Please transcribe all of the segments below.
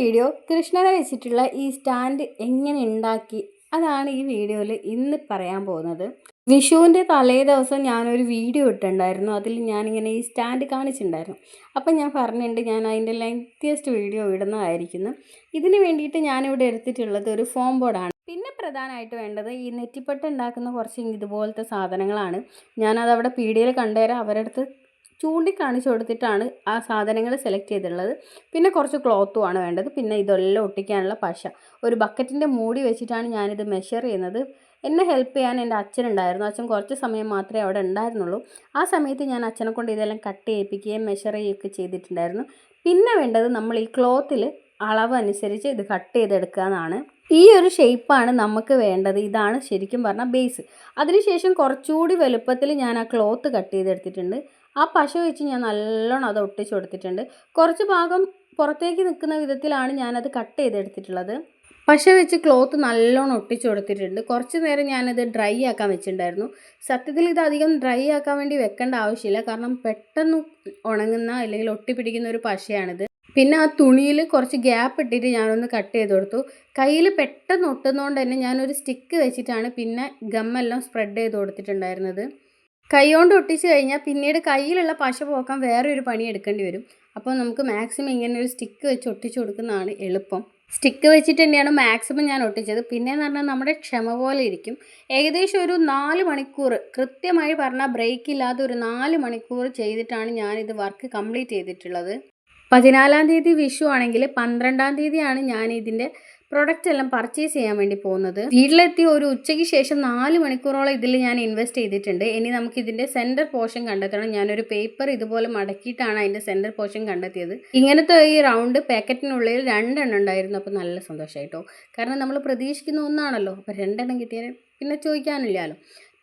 Video കൃഷ്ണനെ വെച്ചിട്ടുള്ള ഈ സ്റ്റാൻഡ് എങ്ങനെ ഉണ്ടാക്കി? അതാണ് ഈ വീഡിയോയിൽ ഇന്ന് പറയാൻ പോകുന്നത്. വിഷുവിന്റെ തലേ ദിവസം ഞാനൊരു വീഡിയോ ഇട്ടിട്ടുണ്ടായിരുന്നു. അതിൽ ഞാനിങ്ങനെ ഈ സ്റ്റാൻഡ് കാണിച്ചിട്ടുണ്ടായിരുന്നു. അപ്പം ഞാൻ പറഞ്ഞിട്ടുണ്ട് ഞാൻ അതിന്റെ ലെങ്തിയസ്റ്റ് വീഡിയോ ഇടുന്നതായിരിക്കുന്നു. ഇതിന് വേണ്ടിയിട്ട് ഞാനിവിടെ എടുത്തിട്ടുള്ളത് ഒരു ഫോം ബോർഡാണ്. പിന്നെ പ്രധാനമായിട്ട് വേണ്ടത് ഈ നെറ്റിപ്പട്ട ഉണ്ടാക്കുന്ന കുറച്ച് ഇതുപോലത്തെ സാധനങ്ങളാണ്. ഞാനത് അവിടെ പീടികയിൽ കണ്ടുതരാം. അവരുടെ അടുത്ത് ചൂണ്ടിക്കാണിച്ച് കൊടുത്തിട്ടാണ് ആ സാധനങ്ങൾ സെലക്ട് ചെയ്തിട്ടുള്ളത്. പിന്നെ കുറച്ച് ക്ലോത്തും ആണ് വേണ്ടത്. പിന്നെ ഇതെല്ലാം ഒട്ടിക്കാനുള്ള പശ. ഒരു ബക്കറ്റിന്റെ മൂടി വെച്ചിട്ടാണ് ഞാനിത് മെഷർ ചെയ്യുന്നത്. എന്നെ ഹെൽപ്പ് ചെയ്യാൻ എന്റെ അച്ഛനുണ്ടായിരുന്നു. അച്ഛൻ കുറച്ച് സമയം മാത്രമേ അവിടെ ഉണ്ടായിരുന്നുള്ളൂ. ആ സമയത്ത് ഞാൻ അച്ഛനെ കൊണ്ട് ഇതെല്ലാം കട്ട് ചെയ്യിപ്പിക്കുകയും മെഷർ ചെയ്യുകയൊക്കെ ചെയ്തിട്ടുണ്ടായിരുന്നു. പിന്നെ വേണ്ടത് നമ്മൾ ഈ ക്ലോത്തിൽ അളവ് അനുസരിച്ച് ഇത് കട്ട് ചെയ്തെടുക്കുക എന്നാണ്. ഈ ഒരു ഷേപ്പാണ് നമുക്ക് വേണ്ടത്. ഇതാണ് ശരിക്കും പറഞ്ഞാൽ ബേസ് അതിനുശേഷം കുറച്ചുകൂടി വലുപ്പത്തിൽ ഞാൻ ആ ക്ലോത്ത് കട്ട് ചെയ്തെടുത്തിട്ടുണ്ട്. ആ പശ വെച്ച് ഞാൻ നല്ലോണം അത് ഒട്ടിച്ചു കൊടുത്തിട്ടുണ്ട്. കുറച്ച് ഭാഗം പുറത്തേക്ക് നിൽക്കുന്ന വിധത്തിലാണ് ഞാനത് കട്ട് ചെയ്തെടുത്തിട്ടുള്ളത്. പശ വെച്ച് ക്ലോത്ത് നല്ലോണം ഒട്ടിച്ചു കൊടുത്തിട്ടുണ്ട്. കുറച്ച് നേരം ഞാനത് ഡ്രൈ ആക്കാൻ വെച്ചിട്ടുണ്ടായിരുന്നു. സത്യത്തിൽ ഇത് അധികം ഡ്രൈ ആക്കാൻ വേണ്ടി വെക്കേണ്ട ആവശ്യമില്ല. കാരണം പെട്ടെന്ന് ഉണങ്ങുന്ന അല്ലെങ്കിൽ ഒട്ടിപ്പിടിക്കുന്ന ഒരു പശയാണിത്. പിന്നെ ആ തുണിയിൽ കുറച്ച് ഗ്യാപ്പ് ഇട്ടിട്ട് ഞാനൊന്ന് കട്ട് ചെയ്ത് കൊടുത്തു. കയ്യിൽ പെട്ടെന്ന് ഒട്ടുന്നതുകൊണ്ട് തന്നെ ഞാനൊരു സ്റ്റിക്ക് വെച്ചിട്ടാണ് പിന്നെ ഗമ്മെല്ലാം സ്പ്രെഡ് ചെയ്ത് കൊടുത്തിട്ടുണ്ടായിരുന്നത്. കൈ കൊണ്ട് ഒട്ടിച്ച് കഴിഞ്ഞാൽ പിന്നീട് കയ്യിലുള്ള പശ പോക്കാൻ വേറെ ഒരു പണി എടുക്കേണ്ടി വരും. അപ്പോൾ നമുക്ക് മാക്സിമം ഇങ്ങനെ ഒരു സ്റ്റിക്ക് വെച്ച് ഒട്ടിച്ചു കൊടുക്കുന്നതാണ് എളുപ്പം. സ്റ്റിക്ക് വെച്ചിട്ട് തന്നെയാണ് മാക്സിമം ഞാൻ ഒട്ടിച്ചത്. പിന്നെയെന്ന് പറഞ്ഞാൽ നമ്മുടെ ക്ഷമ പോലെ ഇരിക്കും. ഏകദേശം ഒരു നാല് മണിക്കൂർ കൃത്യമായി പറഞ്ഞാൽ ബ്രേക്ക് ഇല്ലാതെ ഒരു നാല് മണിക്കൂർ ചെയ്തിട്ടാണ് ഞാനിത് വർക്ക് കംപ്ലീറ്റ് ചെയ്തിട്ടുള്ളത്. പതിനാലാം തീയതി വിഷു ആണെങ്കിൽ പന്ത്രണ്ടാം തീയതിയാണ് ഞാൻ ഇതിന്റെ പ്രൊഡക്റ്റ് എല്ലാം പർച്ചേസ് ചെയ്യാൻ വേണ്ടി പോകുന്നത്. വീട്ടിലെത്തി ഒരു ഉച്ചയ്ക്ക് ശേഷം നാല് മണിക്കൂറോളം ഇതിൽ ഞാൻ ഇൻവെസ്റ്റ് ചെയ്തിട്ടുണ്ട്. ഇനി നമുക്ക് ഇതിന്റെ സെന്റർ പോർഷൻ കണ്ടെത്തണം. ഞാനൊരു പേപ്പർ ഇതുപോലെ മടക്കിയിട്ടാണ് അതിന്റെ സെന്റർ പോർഷൻ കണ്ടെത്തിയത്. ഇങ്ങനത്തെ ഈ റൗണ്ട് പാക്കറ്റിനുള്ളിൽ രണ്ടെണ്ണം ഉണ്ടായിരുന്നു. അപ്പോൾ നല്ല സന്തോഷമായിട്ടോ കാരണം നമ്മൾ പ്രതീക്ഷിക്കുന്ന ഒന്നാണല്ലോ. അപ്പോൾ രണ്ടെണ്ണം കിട്ടിയാൽ പിന്നെ ചോദിക്കാനില്ലല്ലോ.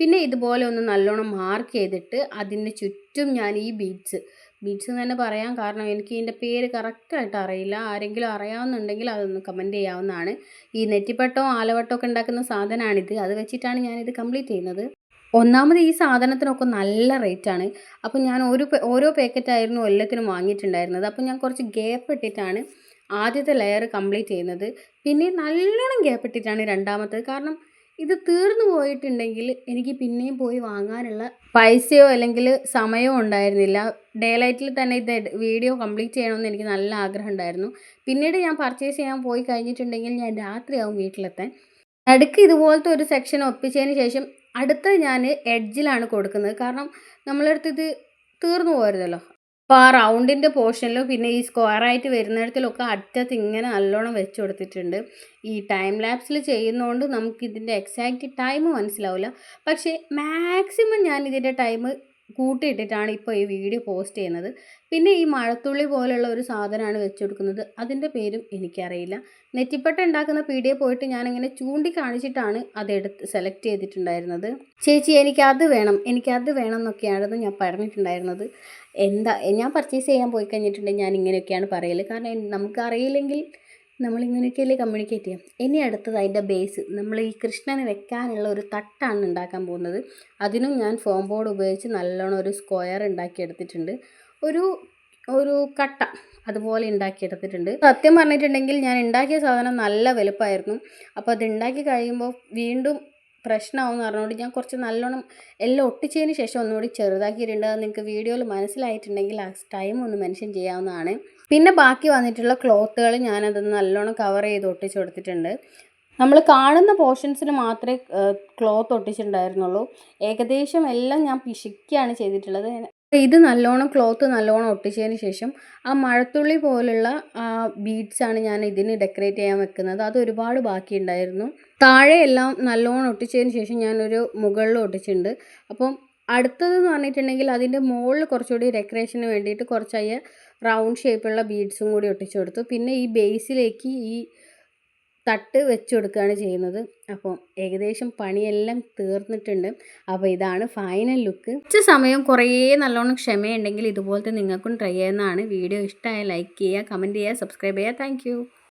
പിന്നെ ഇതുപോലെ ഒന്ന് നല്ലോണം മാർക്ക് ചെയ്തിട്ട് അതിന്റെ ചുറ്റും ഞാൻ ഈ ബീഡ്സ് ബീഡ്സ് എന്ന് തന്നെ പറയാൻ കാരണം എനിക്ക് ഇതിന്റെ പേര് കറക്റ്റായിട്ട് അറിയില്ല. ആരെങ്കിലും അറിയാവുന്നുണ്ടെങ്കിൽ അതൊന്ന് കമന്റ് ചെയ്യാവുന്നതാണ്. ഈ നെറ്റിപ്പട്ടവും ആലവട്ടവും ഒക്കെ ഉണ്ടാക്കുന്ന സാധനമാണിത്. അത് വെച്ചിട്ടാണ് ഞാനിത് കംപ്ലീറ്റ് ചെയ്യുന്നത്. ഒന്നാമത് ഈ സാധനത്തിനൊക്കെ നല്ല റേറ്റാണ് അപ്പോൾ ഞാൻ ഒരു ഓരോ പാക്കറ്റായിരുന്നു എല്ലാത്തിനും വാങ്ങിയിട്ടുണ്ടായിരുന്നത്. അപ്പോൾ ഞാൻ കുറച്ച് ഗ്യാപ്പ് ഇട്ടിട്ടാണ് ആദ്യത്തെ ലെയർ കംപ്ലീറ്റ് ചെയ്യുന്നത്. പിന്നെ നല്ലോണം ഗ്യാപ്പ് ഇട്ടിട്ടാണ് രണ്ടാമത്തത്. കാരണം ഇത് തീർന്നു പോയിട്ടുണ്ടെങ്കിൽ എനിക്ക് പിന്നെയും പോയി വാങ്ങാനുള്ള പൈസയോ അല്ലെങ്കിൽ സമയമോ ഉണ്ടായിരുന്നില്ല. ഡേ ലൈറ്റിൽ തന്നെ ഇത് വീഡിയോ കംപ്ലീറ്റ് ചെയ്യണമെന്ന് എനിക്ക് നല്ല ആഗ്രഹം ഉണ്ടായിരുന്നു. പിന്നീട് ഞാൻ പർച്ചേസ് ചെയ്യാൻ പോയി കഴിഞ്ഞിട്ടുണ്ടെങ്കിൽ ഞാൻ രാത്രിയാവും വീട്ടിലെത്താൻ. നടുക്ക് ഇതുപോലത്തെ ഒരു സെക്ഷൻ ഒപ്പിച്ചതിന് ശേഷം അടുത്ത ഞാൻ എഡ്ജിലാണ് കൊടുക്കുന്നത്. കാരണം നമ്മളടുത്ത് ഇത് തീർന്നു പോരുതല്ലോ. അപ്പോൾ ആ റൗണ്ടിന്റെ പോർഷനിലും പിന്നെ ഈ സ്ക്വയറായിട്ട് വരുന്നിടത്തിലൊക്കെ അറ്റത്ത് ഇങ്ങനെ നല്ലോണം വെച്ച് കൊടുത്തിട്ടുണ്ട്. ഈ ടൈം ലാപ്സിൽ ചെയ്യുന്നതുകൊണ്ട് നമുക്ക് ഇതിന്റെ എക്സാക്റ്റ് ടൈം മനസ്സിലാവില്ല പക്ഷേ മാക്സിമം ഞാൻ ഇതിന്റെ ടൈം കൂട്ടിയിട്ടിട്ടാണ് ഇപ്പോൾ ഈ വീഡിയോ പോസ്റ്റ് ചെയ്യുന്നത്. പിന്നെ ഈ മഴത്തുള്ളി പോലെയുള്ള ഒരു സാധനമാണ് വെച്ച് കൊടുക്കുന്നത് അതിന്റെ പേരും എനിക്കറിയില്ല. നെറ്റിപ്പട്ട ഉണ്ടാക്കുന്ന പീടിയെ പോയിട്ട് ഞാനിങ്ങനെ ചൂണ്ടി കാണിച്ചിട്ടാണ് അതെടുത്ത് സെലക്ട് ചെയ്തിട്ടുണ്ടായിരുന്നത്. ചേച്ചി എനിക്കത് വേണം. എനിക്കത് വേണം എന്നൊക്കെയാണെന്ന് ഞാൻ പറഞ്ഞിട്ടുണ്ടായിരുന്നത്. എന്താ ഞാൻ പർച്ചേസ് ചെയ്യാൻ പോയി കഴിഞ്ഞിട്ടുണ്ടെങ്കിൽ ഞാൻ ഇങ്ങനെയൊക്കെയാണ് പറയൽ കാരണം നമുക്കറിയില്ലെങ്കിൽ നമ്മളിങ്ങനെയൊക്കെയല്ലേ കമ്മ്യൂണിക്കേറ്റ് ചെയ്യാം? ഇനി അടുത്തത് അതിന്റെ ബേസ് നമ്മൾ ഈ കൃഷ്ണന് വെക്കാനുള്ള ഒരു തട്ടാണ് ഉണ്ടാക്കാൻ പോകുന്നത്. അതിനും ഞാൻ ഫോം ബോർഡ് ഉപയോഗിച്ച് നല്ലോണം ഒരു സ്ക്വയർ ഉണ്ടാക്കിയെടുത്തിട്ടുണ്ട്. ഒരു ഒരു കട്ട അതുപോലെ ഉണ്ടാക്കിയെടുത്തിട്ടുണ്ട്. സത്യം പറഞ്ഞിട്ടുണ്ടെങ്കിൽ ഞാൻ ഉണ്ടാക്കിയ സാധനം നല്ല വലുപ്പമായിരുന്നു അപ്പോൾ അത് ഉണ്ടാക്കി കഴിയുമ്പോൾ വീണ്ടും പ്രശ്നമാവും എന്ന് പറഞ്ഞുകൊണ്ട് ഞാൻ കുറച്ച് നല്ലോണം എല്ലാം ഒട്ടിച്ചതിന് ശേഷം ഒന്നുകൂടി ചെറുതാക്കിയിട്ടുണ്ട്. അത് നിങ്ങൾക്ക് വീഡിയോയിൽ മനസ്സിലായിട്ടുണ്ടെങ്കിൽ ആ ടൈം ഒന്ന് മെൻഷൻ ചെയ്യാവുന്നതാണ്. പിന്നെ ബാക്കി വന്നിട്ടുള്ള ക്ലോത്തുകൾ ഞാനതൊന്ന് നല്ലോണം കവർ ചെയ്ത് ഒട്ടിച്ചു കൊടുത്തിട്ടുണ്ട്. നമ്മൾ കാണുന്ന പോർഷൻസിന് മാത്രമേ ക്ലോത്ത് ഒട്ടിച്ചിട്ടുണ്ടായിരുന്നുള്ളൂ. ഏകദേശം എല്ലാം ഞാൻ പിശിക്കുകയാണ് ചെയ്തിട്ടുള്ളത്. ഇത് നല്ലോണം ക്ലോത്ത് നല്ലോണം ഒട്ടിച്ചതിന് ശേഷം ആ മഴത്തുള്ളി പോലുള്ള ആ ബീഡ്സാണ് ഞാൻ ഇതിന് ഡെക്കറേറ്റ് ചെയ്യാൻ വെക്കുന്നത്. അത് ഒരുപാട് ബാക്കിയുണ്ടായിരുന്നു. താഴെ എല്ലാം നല്ലോണം ഒട്ടിച്ചതിന് ശേഷം ഞാനൊരു മുകളിൽ ഒട്ടിച്ചിട്ടുണ്ട്. അപ്പം അടുത്തതെന്ന് പറഞ്ഞിട്ടുണ്ടെങ്കിൽ അതിന്റെ മുകളിൽ കുറച്ചുകൂടി ഡെക്കറേഷന് വേണ്ടിയിട്ട് കുറച്ചായ റൗണ്ട് ഷേപ്പുള്ള ബീഡ്സും കൂടി ഒട്ടിച്ചു കൊടുത്തു. പിന്നെ ഈ ബേസിലേക്ക് ഈ തട്ട് വെച്ച് കൊടുക്കുകയാണ് ചെയ്യുന്നത്. അപ്പോൾ ഏകദേശം പണിയെല്ലാം തീർന്നിട്ടുണ്ട്. അപ്പോൾ ഇതാണ് ഫൈനൽ ലുക്ക് കുറച്ച് സമയം കുറേ നല്ലോണം ക്ഷമയുണ്ടെങ്കിൽ ഇതുപോലത്തെ നിങ്ങൾക്കും ട്രൈ ചെയ്യുന്നതാണ് വീഡിയോ ഇഷ്ടമായ ലൈക്ക് ചെയ്യുക കമന്റ് ചെയ്യുക സബ്സ്ക്രൈബ് ചെയ്യുക. താങ്ക്